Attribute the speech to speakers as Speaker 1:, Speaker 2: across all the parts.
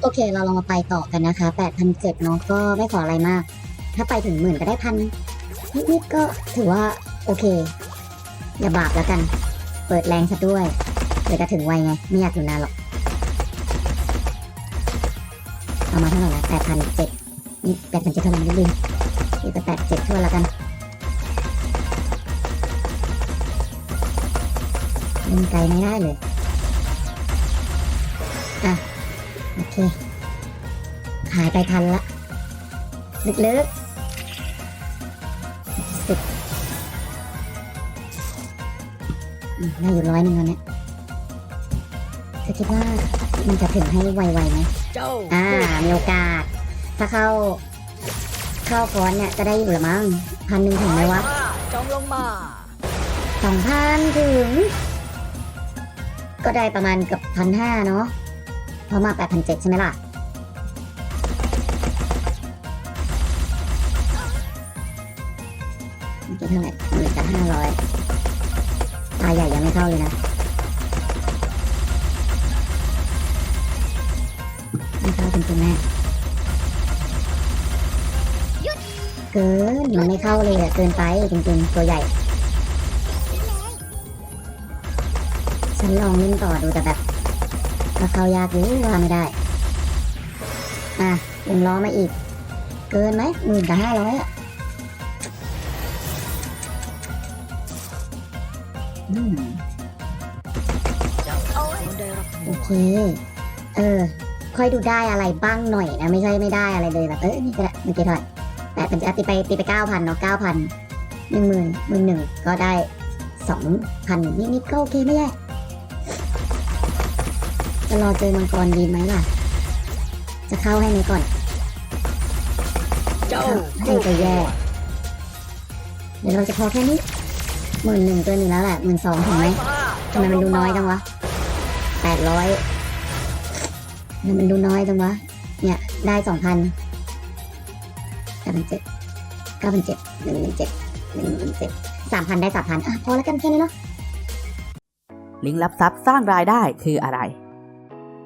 Speaker 1: โอเค เราลองมาไปต่อกันนะคะ8,007เนาะก็ไม่ขออะไรมาก ถ้าไปถึงหมื่นก็ได้พันนิดๆก็ถือว่าโอเค อย่าบาปแล้วกัน เปิดแรงซะด้วยเดี๋ยวจะถึงไวไง ไม่อยากอยู่นานหรอก เอามาเท่าไหร่ละ8,007นี่8,007เจ็ดเท่าไหร่ไม่ลืมนี่ไป87ทั่วแล้วกันเล่นไกลไม่ได้เลย อะ โอเคหายไปทันละลึกๆสิบอืมได้อยู่ร้อยหนึ่งแล้วเนี่ยจะคิดว่ามันจะถึงให้ไวๆไหม
Speaker 2: เจ้า
Speaker 1: อ่า มีโอกาส ถ้าเข้า เข้าฟอนต์เนี่ยจะได้อยู่ละมั้งพันหนึ่งถึงไหมวะ
Speaker 2: จงลงมา
Speaker 1: สองพันถึง ก็ได้ประมาณเกับพันห้าเนาะ เพราะมาแปดพันเจ็ดใช่ไหมล่ะ เมื่อกี้เท่าไหร่หมื่นกับห้าร้อยตาใหญ่ยังไม่เข้าเลยนะไม่เข้าจริงๆแม่เกินมันไม่เข้าเลยอะเกินไปจริงๆ ตัวใหญ่ฉันลองเล่นต่อดูแต่แบบ ถ้าเข้ายากอยู่ว่าไม่ได้ อะวงล้อมาอีก เกินไหมหมื่นกับห้าร้อยอะโอเค เออ ค่อยดูได้อะไรบ้างหน่อยนะ ไม่ใช่ไม่ได้อะไรเลยแบบเออนี่ก็ได้เมื่อกี้เท่าไหร่แปดเป็นจะตีไปตีไปเก้าพันเนาะเก้าพันหนึ่งหมื่นหมื่นหนึ่งก็ได้สองพันนิดๆก็โอเคไม่แย่ จะรอเจอมังกรดีไหมล่ะ จะเข้าให้ไหมก่อน
Speaker 2: เจ้า
Speaker 1: ให้จะแย่ เดี๋ยวเราจะพอแค่นี้หมื่นหนึ่งตัวหนึ่งแล้วแหละหมื่นสองถึงไหมทำไมมันดูน้อยจังวะแปดร้อยทำไมมันดูน้อยจังวะ เนี่ยได้สองพันเก้าพันเจ็ดเก้าพันเจ็ดหนึ่งหนึ่งเจ็ดหนึ่งหนึ่งเจ็ดสามพันได้สามพันอะพอแล้วกันแค่นี้เนาะ
Speaker 3: ลิงก์รับทรัพย์สร้างรายได้คืออะไร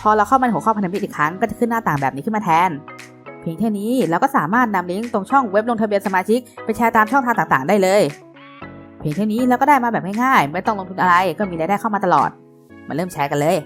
Speaker 3: พอเราเข้ามาในหัวข้อพันธมิตรอีกครั้งก็จะขึ้นหน้าต่างแบบนี้ขึ้นมาแทน เพียงแค่นี้เราก็สามารถนำลิงก์ตรงช่องเว็บลงทะเบียนสมาชิกไปแชร์ตามช่องทางต่างๆ ได้เลย เพียงแค่นี้เราก็ได้มาแบบง่ายๆ ไม่ต้องลงทุนอะไรก็มีรายได้เข้ามาตลอด มาเริ่มแชร์กันเลย